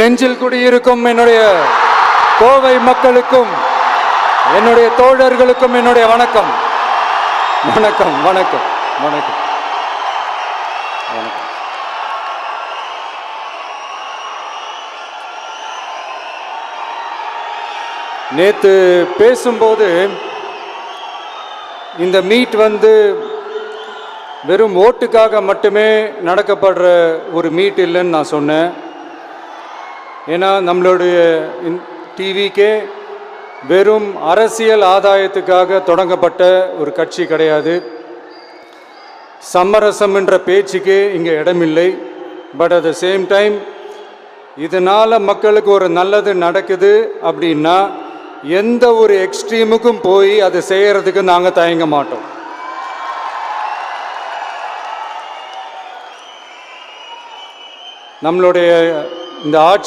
நெஞ்சில் குடியிருக்கும் என்னுடைய கோவை மக்களுக்கும் என்னுடைய தோழர்களுக்கும் என்னுடைய வணக்கம். வணக்கம் வணக்கம் வணக்கம். வணக்கம். நேத்து பேசும்போது இந்த மீட் வந்து வெறும் ஓட்டுக்காக மட்டுமே நடக்கப்படுற ஒரு மீட் இல்லைன்னு நான் சொன்னேன். ஏன்னா நம்மளுடைய டிவிக்கே வெறும் அரசியல் ஆதாயத்துக்காக தொடங்கப்பட்ட ஒரு கட்சி கிடையாது. சமரசம் என்ற பேச்சுக்கு இங்கே இடமில்லை. But at the same time இதனால் மக்களுக்கு ஒரு நல்லது நடக்குது அப்படின்னா எந்த ஒரு எக்ஸ்ட்ரீமுக்கும் போய் அதை செய்கிறதுக்கு நாங்கள் தயங்க மாட்டோம். நம்மளுடைய இந்த ஆட்சி